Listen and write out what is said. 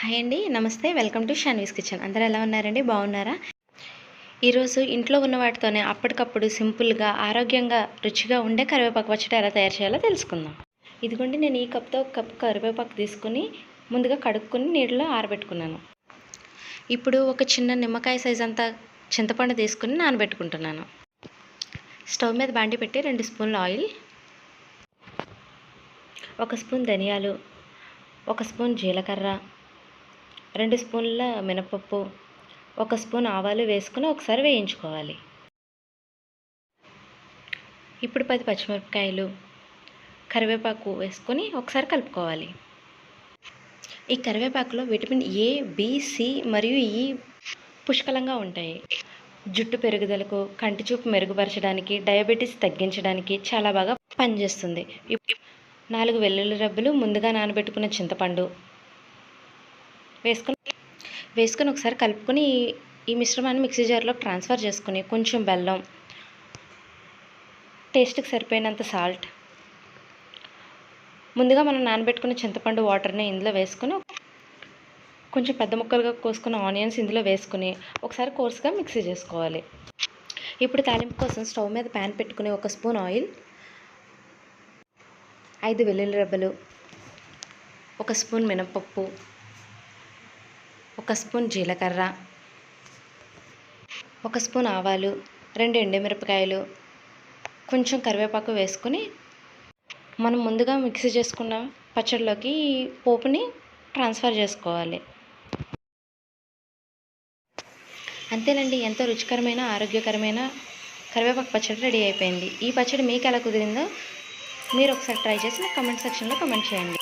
Hi అండి నమస్తే. Welcome to Shanvi's kitchen. అందరూ ఎలా ఉన్నారండి? బాగున్నారా? ఈరోజు ఇంట్లో ఉన్న వాటితోనే అప్పటికప్పుడు సింపుల్గా ఆరోగ్యంగా రుచిగా ఉండే కరివేపాకు పచ్చడి ఎలా తయారు చేయాలో తెలుసుకుందాం. ఇదిగోండి నేను ఈ కప్తో ఒక కప్ కరివేపాకు తీసుకుని ముందుగా కడుక్కుని నీటిలో ఆరబెట్టుకున్నాను. ఇప్పుడు ఒక చిన్న నిమ్మకాయ సైజ్ అంతా చింతపండు తీసుకుని నానబెట్టుకుంటున్నాను. స్టవ్ మీద బాండి పెట్టి రెండు స్పూన్ల ఆయిల్ ఒక స్పూన్ ధనియాలు ఒక స్పూన్ జీలకర్ర రెండు స్పూన్ల మినపప్పు ఒక స్పూన్ ఆవాలు వేసుకుని ఒకసారి వేయించుకోవాలి. ఇప్పుడు పది పచ్చిమిరపకాయలు కరివేపాకు వేసుకొని ఒకసారి కలుపుకోవాలి. ఈ కరివేపాకులో విటమిన్ ఏ బి సి మరియు ఈ పుష్కలంగా ఉంటాయి. జుట్టు పెరుగుదలకు కంటి చూపు మెరుగుపరచడానికి డయాబెటీస్ తగ్గించడానికి చాలా బాగా పనిచేస్తుంది. నాలుగు వెల్లుల్లి రబ్బలు ముందుగా నానబెట్టుకున్న చింతపండు వేసుకుని వేసుకొని ఒకసారి కలుపుకొని ఈ- మిశ్రమాన్ని మిక్సీ జార్లోకి ట్రాన్స్ఫర్ చేసుకుని కొంచెం బెల్లం టేస్ట్కి సరిపోయినంత సాల్ట్. ముందుగా మనం నానబెట్టుకున్న చింతపండు వాటర్ని ఇందులో వేసుకుని కొంచెం పెద్ద ముక్కలుగా కోసుకున్న ఆనియన్స్ ఇందులో వేసుకుని ఒకసారి కోర్సుగా మిక్సీ చేసుకోవాలి. ఇప్పుడు తాలింపు కోసం స్టవ్ మీద ప్యాన్ పెట్టుకుని ఒక స్పూన్ ఆయిల్ ఐదు వెల్లుల్లి రెబ్బలు ఒక స్పూన్ మినపప్పు ఒక స్పూన్ జీలకర్ర ఒక స్పూన్ ఆవాలు రెండు ఎండుమిరపకాయలు కొంచెం కరివేపాకు వేసుకుని మనం ముందుగా మిక్సీ చేసుకున్న పచ్చడిలోకి ఈ పోపుని ట్రాన్స్ఫర్ చేసుకోవాలి. అంతేనండి ఎంతో రుచికరమైన ఆరోగ్యకరమైన కరివేపాకు పచ్చడి రెడీ అయిపోయింది. ఈ పచ్చడి మీకు ఎలా కుదిరిందో మీరు ఒకసారి ట్రై చేసి నాకు కమెంట్ సెక్షన్లో కమెంట్ చేయండి.